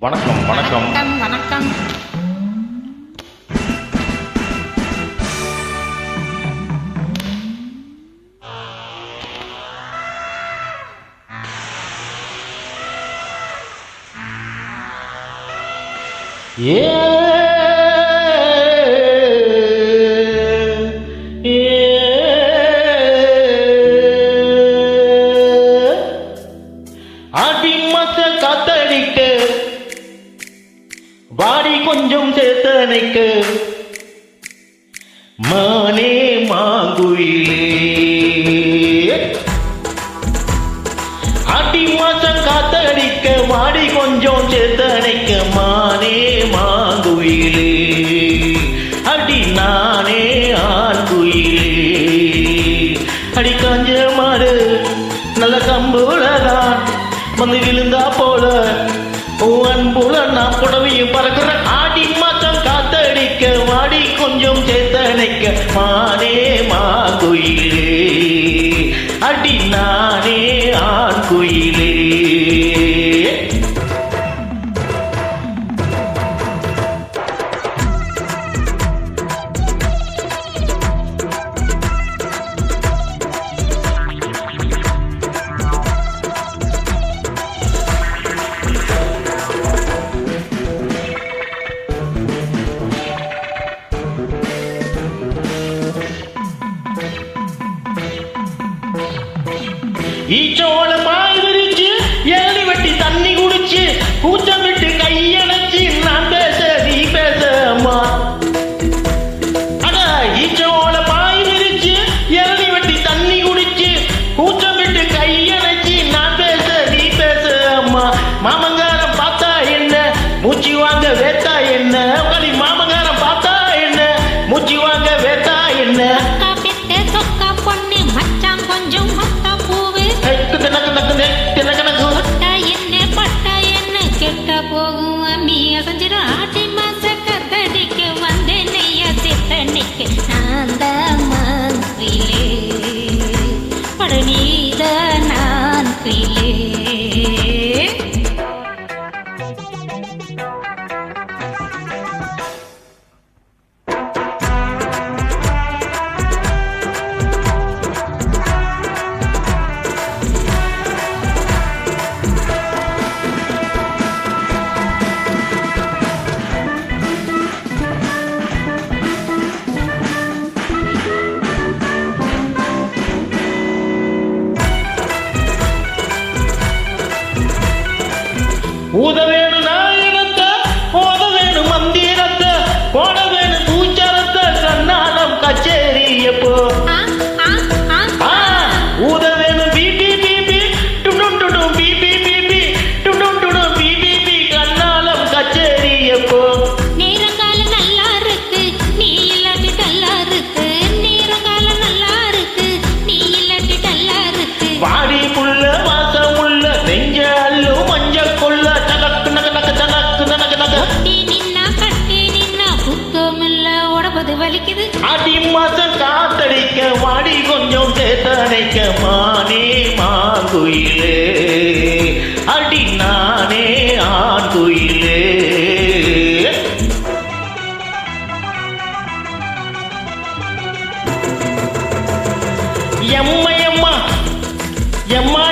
வணக்கம் வணக்கம் வணக்கம் Yeah. வாடி கொஞ்சம் சேத்தனைக்கு. மானே மாங்குயிலே. அடி மாசம் காத்தடிக்க வாடி கொஞ்சம் சேத்தனைக்கு. மானே மாங்குயிலே. நினைக்க மானே மாங்குயிலே அடி நானே ஆண் குயிலே. ഈ ചോളം அது வலிக்குது. அடி மாசம் காத்தடிக்க வாடி கொஞ்சம் சேர்த்தடைக்க மானே மாங்குயிலே அடி நானே ஆண்குயிலே. எம்மையம்மா எம்மா.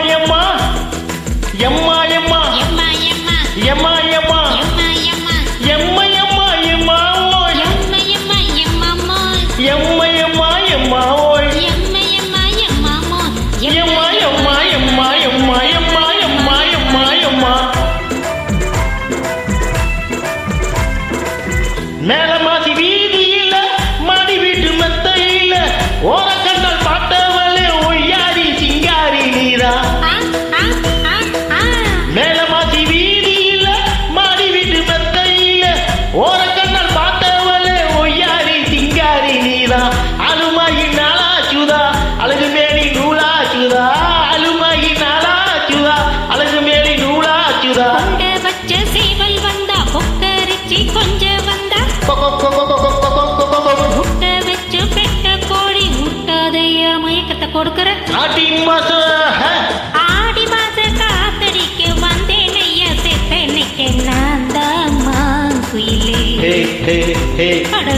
ஹே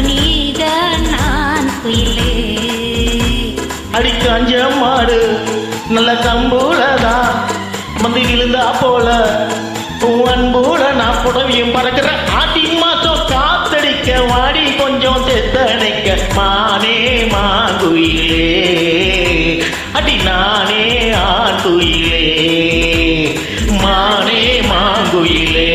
நீதான் நான் குயிலே. அடிக்காஞ்ச மாடு நல்ல கம்பூலதான் வந்து விழுந்தா போல உன் அன்பூல நான் புடவையும் பறக்கிற ஆடி மாசம் காத்தடிக்க வாடி கொஞ்சம் செத்தணைக்க மானே மாங்குயிலே அடி நானே ஆண் குயிலே. மானே மாங்குயிலே